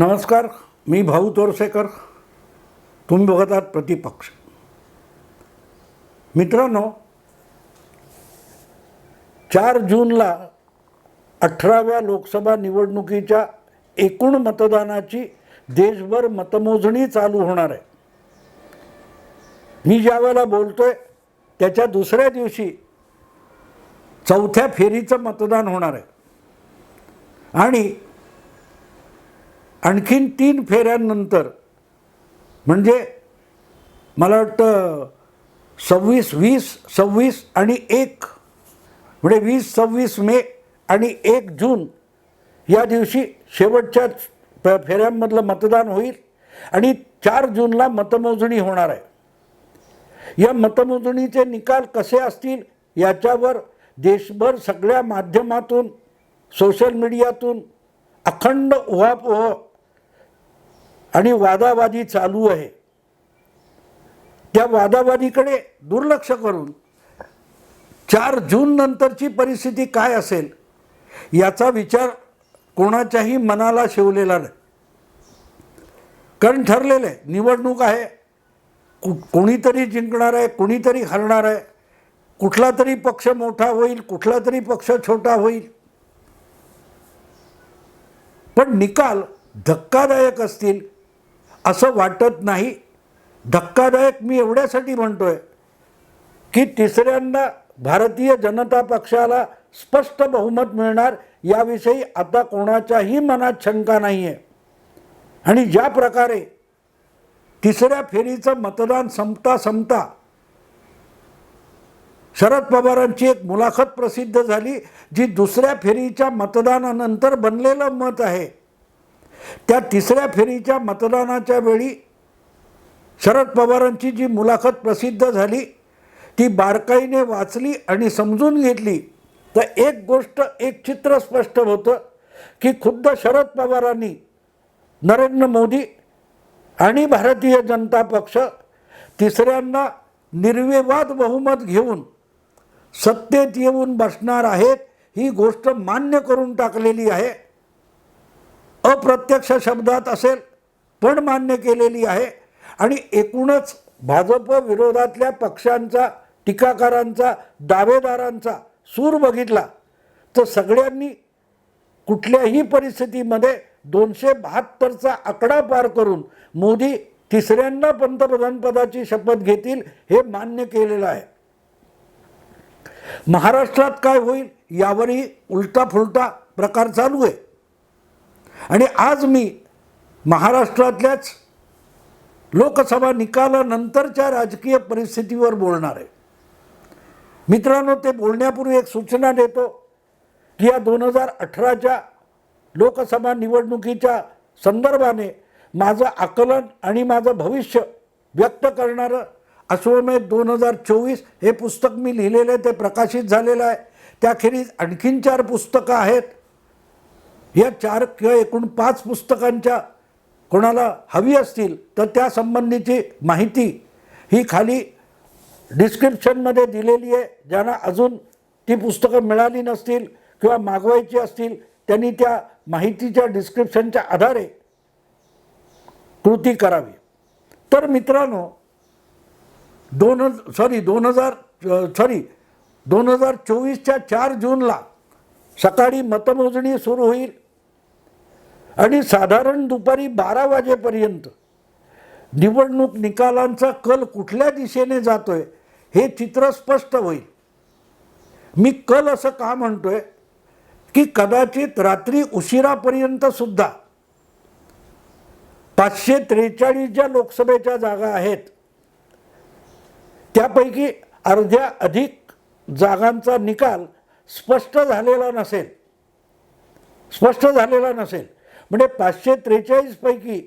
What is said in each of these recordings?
नमस्कार मी भाऊ तोरसेकर. तुम्ही बघत आहात प्रतिपक्ष. मित्रांनो चार जूनला अठराव्या लोकसभा निवडणुकीच्या एकूण मतदानाची देशभर मतमोजणी चालू होणार आहे. मी ज्या वेळेला बोलतोय त्याच्या दुसऱ्या दिवशी चौथ्या फेरीचं मतदान होणार आहे. आणि आणखीन तीन फेऱ्यांनंतर म्हणजे मला वाटतं सव्वीस वीस सव्वीस आणि एक म्हणजे वीस सव्वीस मे आणि एक जून या दिवशी शेवटच्या फेऱ्यांमधलं मतदान होईल आणि चार जूनला मतमोजणी होणार आहे. या मतमोजणीचे निकाल कसे असतील याच्यावर देशभर सगळ्या माध्यमातून सोशल मीडियातून अखंड उहापोह आणि वादावादी चालू आहे. त्या वादावादीकडे दुर्लक्ष करून चार जून नंतरची परिस्थिती काय असेल याचा विचार कोणाच्याही मनाला शिवलेला नाही. कारण ठरलेलं आहे निवडणूक आहे कु कोणीतरी जिंकणार आहे कोणीतरी हरणार आहे कुठला तरी पक्ष मोठा होईल कुठला तरी पक्ष छोटा होईल. पण निकाल धक्कादायक असतील असं वाटत नाही. धक्कादायक मी एवढ्यासाठी म्हणतोय की तिसऱ्यांदा भारतीय जनता पक्षाला स्पष्ट बहुमत मिळणार याविषयी आता कोणाच्याही मनात शंका नाही आहे आणि ज्या प्रकारे तिसऱ्या फेरीचं मतदान संपता संपता शरद पवारांची एक मुलाखत प्रसिद्ध झाली जी दुसऱ्या फेरीच्या मतदानानंतर बनलेलं मत आहे. त्या तिसऱ्या फेरीच्या मतदानाच्या वेळी शरद पवारांची जी मुलाखत प्रसिद्ध झाली ती बारकाईने वाचली आणि समजून घेतली. तर एक गोष्ट एक चित्र स्पष्ट होतं की खुद्द शरद पवारांनी नरेंद्र मोदी आणि भारतीय जनता पक्ष तिसऱ्यांदा निर्विवाद बहुमत घेऊन सत्तेत येऊन बसणार आहेत ही गोष्ट मान्य करून टाकलेली आहे. अप्रत्यक्ष शब्दात असेल पण मान्य केलेली आहे. आणि एकूणच भाजप विरोधातल्या पक्षांचा टीकाकारांचा दावेदारांचा सूर बघितला तर सगळ्यांनी कुठल्याही परिस्थितीमध्ये दोनशे बहात्तरचा आकडा पार करून मोदी तिसऱ्यांदा पंतप्रधानपदाची शपथ घेतील हे मान्य केलेलं आहे. महाराष्ट्रात काय होईल यावरही उलटा फुलटा प्रकार चालू आहे. आणि आज मी महाराष्ट्रातल्याच लोकसभा निकालानंतरच्या राजकीय परिस्थितीवर बोलणार आहे. मित्रांनो ते बोलण्यापूर्वी एक सूचना देतो की या दोन हजार अठराच्या लोकसभा निवडणुकीच्या संदर्भाने माझं आकलन आणि माझं भविष्य व्यक्त करणारं अश्वमेध दोन हजार चोवीस हे पुस्तक मी लिहिलेलं आहे ते प्रकाशित झालेलं आहे. त्याखेरीज आणखीन चार पुस्तकं आहेत. या चार किंवा एकूण पाच पुस्तकांच्या कोणाला हवी असतील तर त्या संबंधीची माहिती ही खाली डिस्क्रिप्शनमध्ये दिलेली आहे. ज्यांना अजून ती पुस्तकं मिळाली नसतील किंवा मागवायची असतील त्यांनी त्या माहितीच्या डिस्क्रिप्शनच्या आधारे कृती करावी. तर मित्रांनो दोन सॉरी दोन हजार सॉरी दोन हजार चोवीसच्या चार जूनला सकाळी मतमोजणी सुरू होईल. आणि साधारण दुपारी बारा वाजेपर्यंत निवडणूक निकालांचा कल कुठल्या दिशेने जातोय हे चित्र स्पष्ट होईल. मी कल असं का म्हणतोय? की कदाचित रात्री उशिरापर्यंत सुद्धा पाचशे त्रेचाळीस ज्या लोकसभेच्या जागा आहेत त्यापैकी अर्ध्या अधिक जागांचा निकाल स्पष्ट झालेला नसेल. स्पष्ट झालेला नसेल. म्हणजे पाचशे त्रेचाळीसपैकी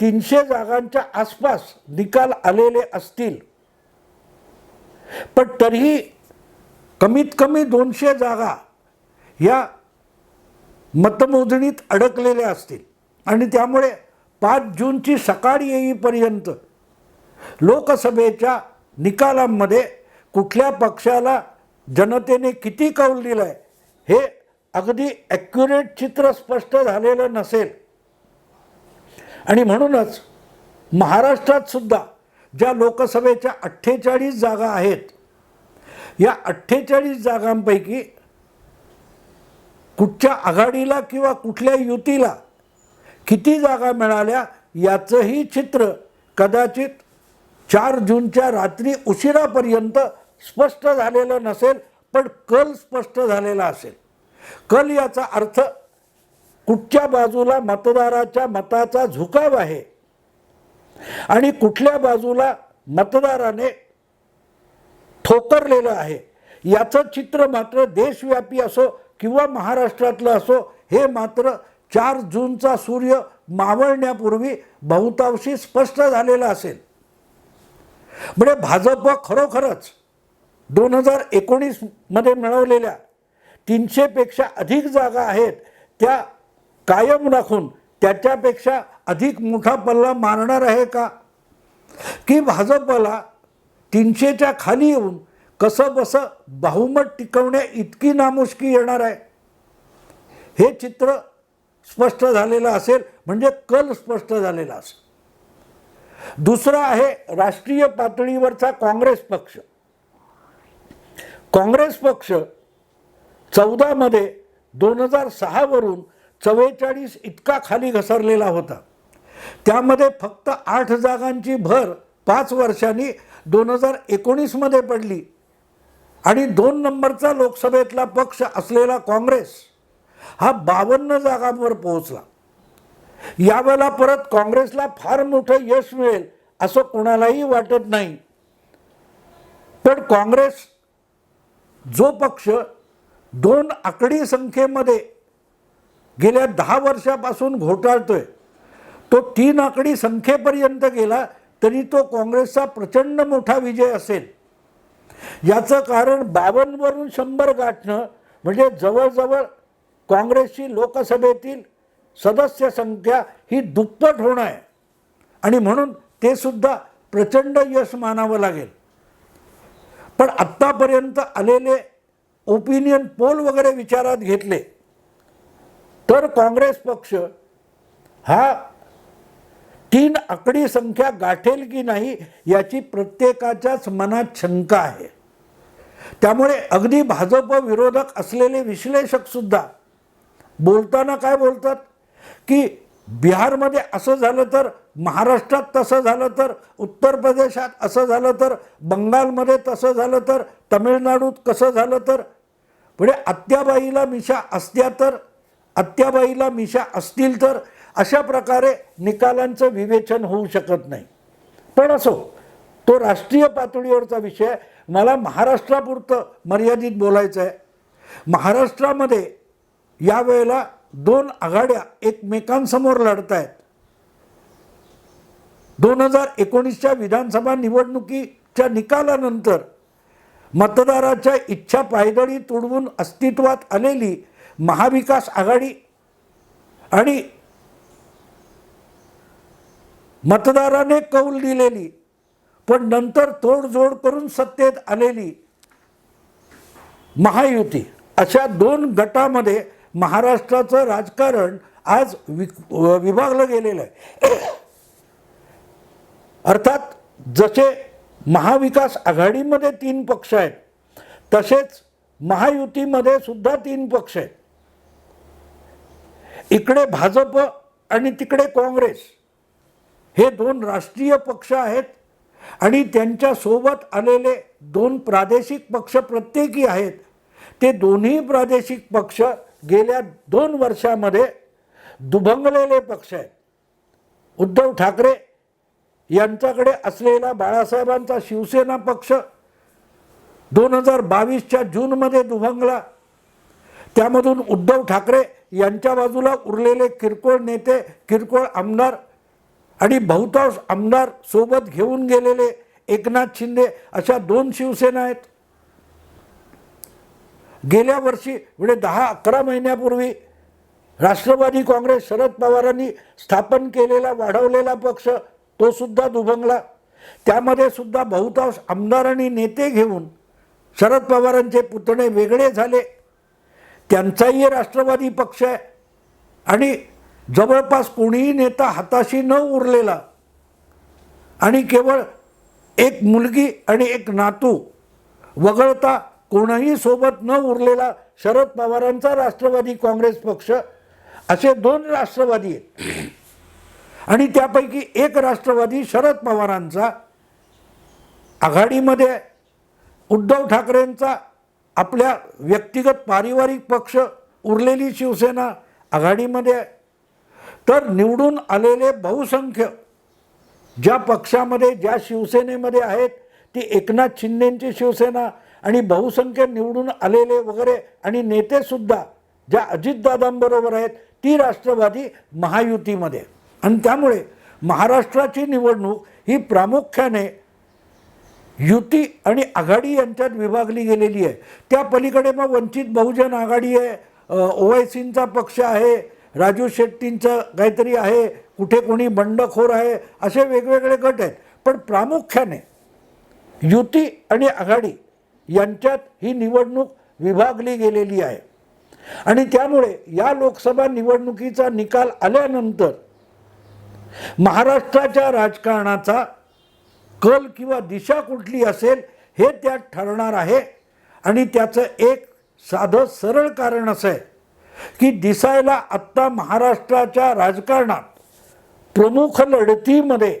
तीनशे जागांच्या आसपास निकाल आलेले असतील. पण तरीही कमीत कमी दोनशे जागा या मतमोजणीत अडकलेल्या असतील. आणि त्यामुळे पाच जूनची सकाळ येईपर्यंत लोकसभेच्या निकालांमध्ये कुठल्या पक्षाला जनतेने किती कौल दिलाय आहे हे अगदी ॲक्युरेट चित्र स्पष्ट झालेलं नसेल. आणि म्हणूनच महाराष्ट्रात सुद्धा ज्या लोकसभेच्या अठ्ठेचाळीस जागा आहेत या अठ्ठेचाळीस जागांपैकी कुठच्या आघाडीला किंवा कुठल्या युतीला किती जागा मिळाल्या याचंही चित्र कदाचित चार जूनच्या रात्री उशिरापर्यंत स्पष्ट झालेलं नसेल पण कल स्पष्ट झालेला असेल. कल याचा अर्थ कुठच्या बाजूला मतदाराच्या मताचा झुकाव आहे आणि कुठल्या बाजूला मतदाराने ठोकरलेलं आहे. याचं चित्र मात्र देशव्यापी असो किंवा महाराष्ट्रातलं असो हे मात्र चार जूनचा सूर्य मावळण्यापूर्वी बहुतांशी स्पष्ट झालेलं असेल. म्हणजे भाजप खरोखरच दोन हजार एकोणीसमध्ये मिळवलेल्या तीनशेपेक्षा अधिक जागा आहेत त्या कायम राखून त्याच्यापेक्षा अधिक मोठा पल्ला मारणार आहे का? की भाजपला तीनशेच्या खाली येऊन कसं बसं बहुमत टिकवण्या इतकी नामुष्की येणार आहे? हे चित्र स्पष्ट झालेलं असेल म्हणजे कल स्पष्ट झालेला असेल. दुसरा आहे राष्ट्रीय पातळीवरचा काँग्रेस पक्ष. काँग्रेस पक्ष चौदामध्ये दोन हजार सहावरून चव्वेचाळीस इतका खाली घसरलेला होता. त्यामध्ये फक्त आठ जागांची भर पाच वर्षांनी दोन हजार एकोणीसमध्ये पडली. आणि दोन नंबरचा लोकसभेतला पक्ष असलेला काँग्रेस हा बावन्न जागांवर पोहोचला. यावेळेला परत काँग्रेसला फार मोठं यश मिळेल असं कोणालाही वाटत नाही. पण काँग्रेस जो पक्ष दोन आकडी संख्येमध्ये गेल्या दहा वर्षापासून घोटाळतोय तो तीन आकडी संख्येपर्यंत गेला तरी तो काँग्रेसचा प्रचंड मोठा विजय असेल. याचं कारण बावन्नवरून शंभर गाठणं म्हणजे जवळजवळ काँग्रेसची लोकसभेतील सदस्य संख्या ही दुप्पट होणं आहे. आणि म्हणून ते सुद्धा प्रचंड यश मानावं लागेल. पण आत्तापर्यंत आलेले ओपिनियन पोल वगैरे विचारात घेतले तर काँग्रेस पक्ष हा तीन आकडी संख्या गाठेल की नाही याची प्रत्येकाच्याच मनात शंका आहे. त्यामुळे अगदी भाजप विरोधक असलेले विश्लेषक सुद्धा बोलताना काय बोलतात? की बिहारमध्ये असं झालं तर महाराष्ट्रात तसं झालं तर उत्तर प्रदेशात असं झालं तर बंगालमध्ये तसं झालं तर तमिळनाडूत कसं झालं तर? पुढे आत्याबाईला मिशा असत्या तर? आत्याबाईला मिशा असतील तर? अशा प्रकारे निकालांचं विवेचन होऊ शकत नाही. पण असो तो राष्ट्रीय पातळीवरचा विषय मला महाराष्ट्रापुरतं मर्यादित बोलायचं आहे. महाराष्ट्रामध्ये यावेळेला दोन आघाड्या एकमेकांसमोर लढत आहेत दोन हजार एकोणीसच्या विधानसभा निवडणुकीच्या निकालानंतर मतदाराच्या इच्छा पायदळी तुडवून अस्तित्वात आलेली महाविकास आघाडी आणि मतदाराने कौल दिलेली पण नंतर तोडजोड करून सत्तेत आलेली महायुती. अशा दोन गटामध्ये महाराष्ट्राचं राजकारण आज वि विभागलं गेलेलं आहे. अर्थात जसे महाविकास आघाडीमध्ये तीन पक्ष आहेत तसेच महायुतीमध्ये सुद्धा तीन पक्ष आहेत. इकडे भाजप आणि तिकडे काँग्रेस हे दोन राष्ट्रीय पक्ष आहेत आणि त्यांच्यासोबत आलेले दोन प्रादेशिक पक्ष प्रत्येकी आहेत. ते दोन्ही प्रादेशिक पक्ष गेल्या दोन वर्षामध्ये दुभंगलेले पक्ष आहेत. उद्धव ठाकरे यांच्याकडे असलेला बाळासाहेबांचा शिवसेना पक्ष दोन हजार बावीसच्या जूनमध्ये दुभंगला. त्यामधून उद्धव ठाकरे यांच्या बाजूला उरलेले किरकोळ नेते किरकोळ आमदार आणि बहुतांश आमदार सोबत घेऊन गेलेले एकनाथ शिंदे अशा दोन शिवसेना आहेत. गेल्या वर्षी म्हणजे दहा अकरा महिन्यापूर्वी राष्ट्रवादी काँग्रेस शरद पवारांनी स्थापन केलेला वाढवलेला पक्ष तो सुद्धा दुभंगला त्यामध्ये सुद्धा बहुतांश आमदार आणि नेते घेऊन शरद पवारांचे पुतणे वेगळे झाले. त्यांचाही राष्ट्रवादी पक्ष आहे. आणि जवळपास कोणीही नेता हाताशी न उरलेला आणि केवळ एक मुलगी आणि एक नातू वगळता कोणाही सोबत न उरलेला शरद पवारांचा राष्ट्रवादी काँग्रेस पक्ष असे दोन राष्ट्रवादी आहेत. आणि त्यापैकी एक राष्ट्रवादी शरद पवारांचा आघाडीमध्ये उद्धव ठाकरेंचा आपल्या व्यक्तिगत पारिवारिक पक्ष उरलेली शिवसेना आघाडीमध्ये. आहे तर निवडून आलेले बहुसंख्य ज्या पक्षामध्ये ज्या शिवसेनेमध्ये आहेत ती एकनाथ शिंदेंची शिवसेना आणि बहुसंख्य निवडून आलेले वगैरे आणि नेतेसुद्धा ज्या अजितदादांबरोबर आहेत ती राष्ट्रवादी महायुतीमध्ये. आणि त्यामुळे महाराष्ट्राची निवडणूक ही प्रामुख्याने युती आणि आघाडी यांच्यात विभागली गेलेली आहे. त्या पलीकडे मग वंचित बहुजन आघाडी आहे ओवायसींचा पक्ष आहे राजू शेट्टींचं काहीतरी आहे कुठे कोणी बंडखोर आहे असे वेगवेगळे गट आहेत. पण प्रामुख्याने युती आणि आघाडी यांच्यात ही निवडणूक विभागली गेलेली आहे. आणि त्यामुळे या लोकसभा निवडणुकीचा निकाल आल्यानंतर महाराष्ट्राच्या राजकारणाचा कल किंवा दिशा कुठली असेल हे त्यात ठरणार आहे. आणि त्याचं एक साधं सरळ कारण असं आहे की दिसायला आत्ता महाराष्ट्राच्या राजकारणात प्रमुख लढतीमध्ये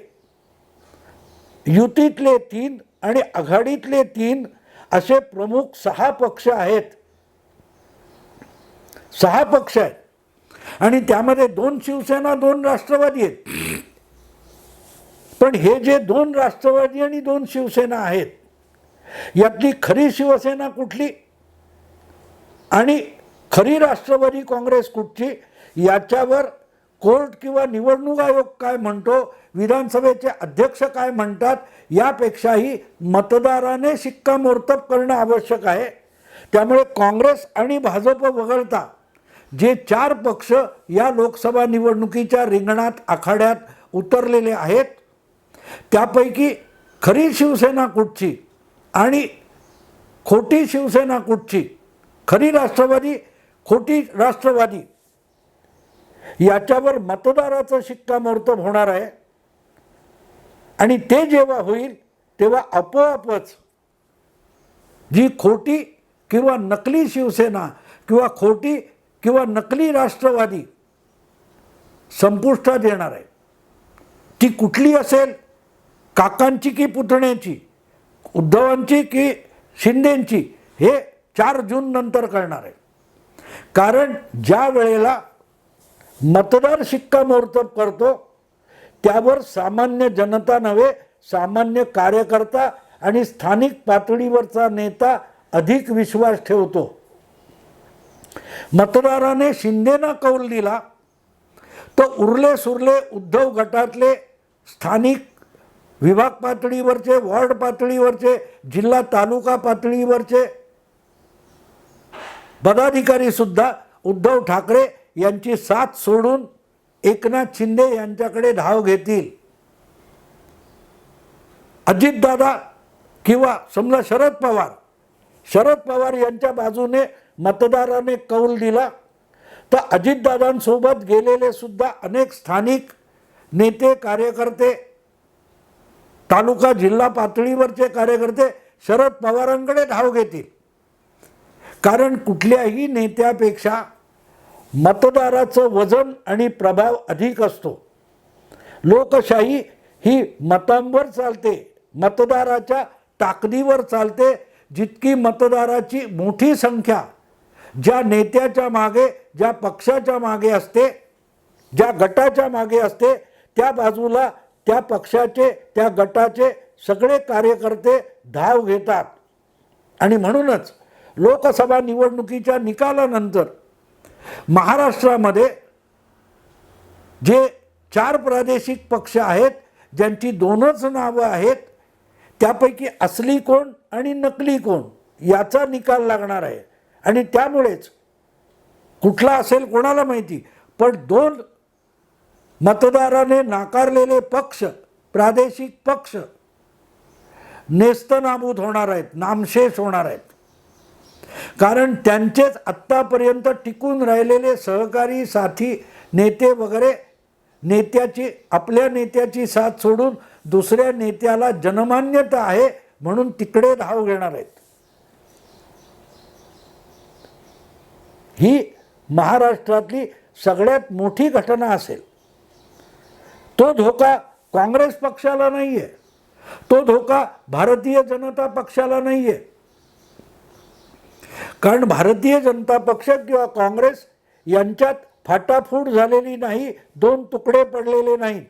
युतीतले तीन आणि आघाडीतले तीन असे प्रमुख सहा पक्ष आहेत. सहा पक्ष आहेत. आणि त्यामध्ये दोन शिवसेना दोन राष्ट्रवादी आहेत. पण हे जे दोन राष्ट्रवादी आणि दोन शिवसेना आहेत यातली खरी शिवसेना कुठली आणि खरी राष्ट्रवादी काँग्रेस कुठची याच्यावर कोर्ट किंवा निवडणूक आयोग काय म्हणतो विधानसभेचे अध्यक्ष काय म्हणतात यापेक्षाही मतदाराने शिक्कामोर्तब करणं आवश्यक आहे. त्यामुळे काँग्रेस आणि भाजप वगळता जे चार पक्ष या लोकसभा निवडणुकीच्या रिंगणात आखाड्यात उतरलेले आहेत त्यापैकी खरी शिवसेना कुठची आणि खोटी शिवसेना कुठची? खरी राष्ट्रवादी खोटी राष्ट्रवादी? याच्यावर मतदाराचं शिक्कामोर्तब होणार आहे. आणि ते जेव्हा होईल तेव्हा आपोआपच जी खोटी किंवा नकली शिवसेना किंवा खोटी किंवा नकली राष्ट्रवादी संपुष्टात येणार आहे. ती कुठली असेल? काकांची की पुतण्याची उद्धवांची की शिंदेंची हे चार जून नंतर कळणार आहे. कारण ज्या वेळेला मतदार शिक्कामोर्तब करतो त्यावर सामान्य जनता नव्हे सामान्य कार्यकर्ता आणि स्थानिक पातळीवरचा नेता अधिक विश्वास ठेवतो. मतदाराने शिंदेना कौल दिला तर उरले सुरले उद्धव गटातले स्थानिक विभाग पातळीवरचे वॉर्ड पातळीवरचे जिल्हा तालुका पातळीवरचे. पदाधिकारी सुद्धा उद्धव ठाकरे यांची साथ सोडून एकनाथ शिंदे यांच्याकडे धाव घेतील. अजितदादा किंवा समजा शरद पवार. शरद पवार यांच्या बाजूने मतदाराने कौल दिला. तर अजितदादांसोबत गेलेले सुद्धा अनेक स्थानिक नेते कार्यकर्ते तालुका जिल्हा पातळीवरचे कार्यकर्ते शरद पवारांकडे धाव घेतील. कारण कुठल्याही नेत्यापेक्षा मतदाराचं वजन आणि प्रभाव अधिक असतो. लोकशाही ही मतांवर चालते मतदाराच्या ताकदीवर चालते जितकी मतदाराची मोठी संख्या ज्या नेत्याच्या मागे ज्या पक्षाच्या मागे असते ज्या गटाच्या मागे असते त्या बाजूला त्या पक्षाचे त्या गटाचे सगळे कार्यकर्ते धाव घेतात. आणि म्हणूनच लोकसभा निवडणुकीच्या निकालानंतर महाराष्ट्रामध्ये जे चार प्रादेशिक पक्ष आहेत ज्यांची दोनच नावं आहेत त्यापैकी असली कोण आणि नकली कोण याचा निकाल लागणार आहे. आणि त्यामुळेच कुठला असेल कोणाला माहिती पण दोन मतदाराने नाकारलेले पक्ष प्रादेशिक पक्ष नेस्तनाबूत होणार आहेत नामशेष होणार आहेत. कारण त्यांचेच आत्तापर्यंत टिकून राहिलेले सहकारी साथी नेते वगैरे नेत्याची आपल्या नेत्याची साथ सोडून दुसऱ्या नेत्याला जनमान्यता आहे म्हणून तिकडे धाव घेणार आहेत. ही महाराष्ट्रातली सगळ्यात मोठी घटना असेल. तो धोका काँग्रेस पक्षाला नाही आहे तो धोका भारतीय जनता पक्षाला नाही आहे कारण भारतीय जनता पक्ष किंवा काँग्रेस यांच्यात फाटाफूट झालेली नाही दोन तुकडे पडलेले नाहीत.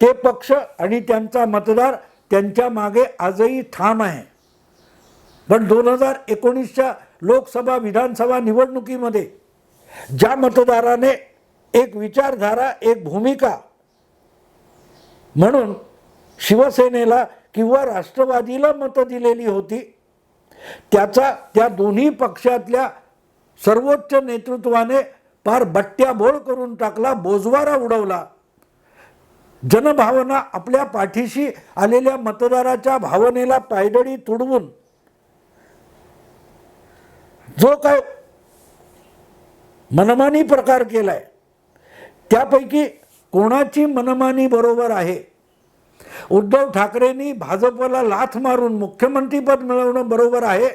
ते पक्ष आणि त्यांचा मतदार त्यांच्या मागे आजही ठाम आहे. पण दोन हजार एकोणीसच्या लोकसभा विधानसभा निवडणुकीमध्ये ज्या मतदाराने एक विचारधारा एक भूमिका म्हणून शिवसेनेला किंवा राष्ट्रवादीला मतं दिलेली होती. त्याचा त्या दोन्ही पक्षातल्या सर्वोच्च नेतृत्वाने पार बट्ट्याबोळ करून टाकला बोजवारा उडवला. जनभावना आपल्या पाठीशी आलेल्या मतदाराच्या भावनेला पायदळी तुडवून. जो काय मनमानी प्रकार केलाय त्यापैकी कोणाची मनमानी बरोबर आहे? उद्धव ठाकरेंनी भाजपला लाथ मारून मुख्यमंत्रीपद मिळवणं बरोबर आहे?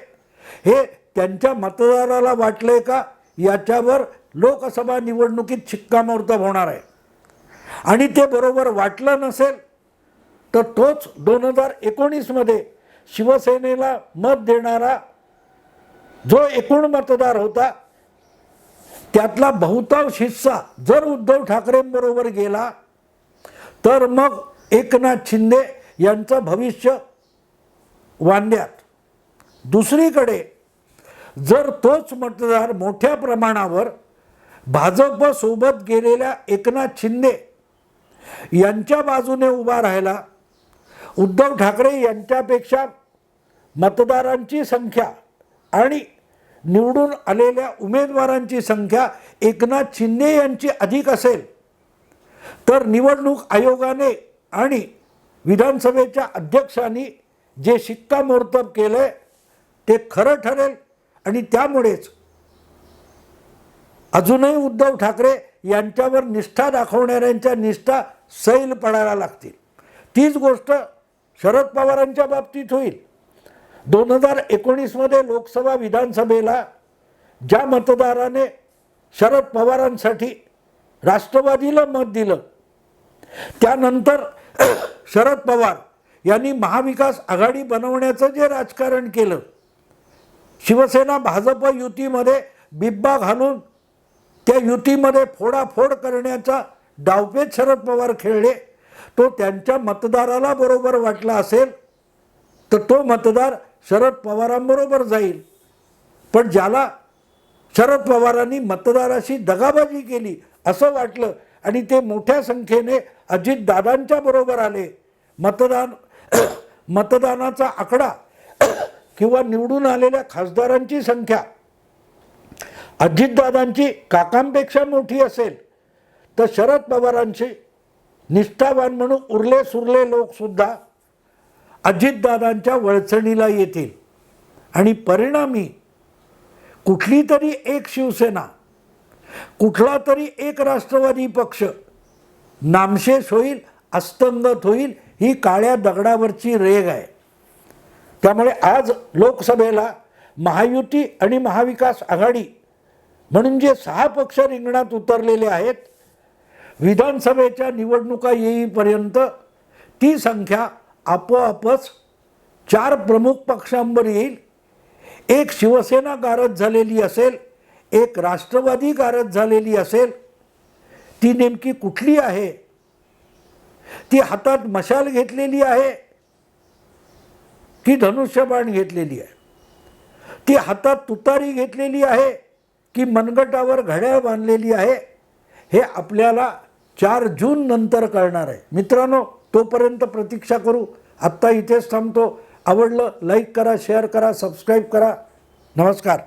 हे त्यांच्या मतदाराला वाटलंय का? याच्यावर लोकसभा निवडणुकीत शिक्कामोर्तब होणार आहे. आणि ते बरोबर वाटलं नसेल तर तोच दोन हजार एकोणीसमध्ये शिवसेनेला मत देणारा जो एकूण मतदार होता त्यातला बहुतांश हिस्सा जर उद्धव ठाकरेंबरोबर गेला तर मग एकनाथ शिंदे यांचं भविष्य वांद्यात. दुसरीकडे जर तोच मतदार मोठ्या प्रमाणावर भाजपसोबत गेलेल्या एकनाथ शिंदे यांच्या बाजूने उभा राहिला उद्धव ठाकरे यांच्यापेक्षा मतदारांची संख्या आणि निवडून आलेल्या उमेदवारांची संख्या एकनाथ शिंदे यांची अधिक असेल तर निवडणूक आयोगाने आणि विधानसभेच्या अध्यक्षांनी जे शिक्कामोर्तब केलंय ते खरं ठरेल आणि त्यामुळेच अजूनही उद्धव ठाकरे यांच्यावर निष्ठा दाखवणाऱ्यांच्या निष्ठा सैल पडायला लागतील. तीच गोष्ट शरद पवारांच्या बाबतीत होईल. दोन हजार एकोणीसमध्ये लोकसभा विधानसभेला ज्या मतदाराने शरद पवारांसाठी राष्ट्रवादीला मत दिलं त्यानंतर शरद पवार यांनी महाविकास आघाडी बनवण्याचं जे राजकारण केलं शिवसेना भाजप युतीमध्ये बिब्बा घालून त्या युतीमध्ये फोडाफोड करण्याचा डावपेच शरद पवार खेळले तो त्यांच्या मतदाराला बरोबर वाटला असेल तर तो मतदार शरद पवारांबरोबर जाईल. पण ज्याला शरद पवारांनी मतदाराशी दगाबाजी केली असं वाटलं आणि ते मोठ्या संख्येने अजितदादांच्या बरोबर आले. मतदान मतदानाचा आकडा किंवा निवडून आलेल्या खासदारांची संख्या. अजितदादांची काकांपेक्षा मोठी असेल. तर शरद पवारांची निष्ठावान म्हणून उरले सुरले लोकसुद्धा अजितदादांच्या वळचणीला येतील. आणि परिणामी कुठली तरी एक शिवसेना कुठला तरी एक राष्ट्रवादी पक्ष नामशेष होईल अस्तंगत होईल ही काळ्या दगडावरची रेग आहे. त्यामुळे आज लोकसभेला महायुती आणि महाविकास आघाडी म्हणून जे सहा पक्ष रिंगणात उतरलेले आहेत. विधानसभेच्या निवडणुका येईपर्यंत ती संख्या आपोआपच चार प्रमुख पक्षांवर येईल. एक शिवसेना गारद झालेली असेल एक राष्ट्रवादी गारद झालेली असेल. ती नेमकी कुठली आहे? ती हातात मशाल घेतलेली आहे की धनुष्यबाण घेतलेली आहे? ती हातात तुतारी घेतलेली आहे की मनगटावर घड्याळ बांधलेली आहे? हे आपल्याला चार जून नंतर कळणार आहे. मित्रांनो तोपर्यंत प्रतीक्षा करू. आत्ता इथेच थांबतो. आवडलं लाईक करा शेअर करा सबस्क्राईब करा. नमस्कार.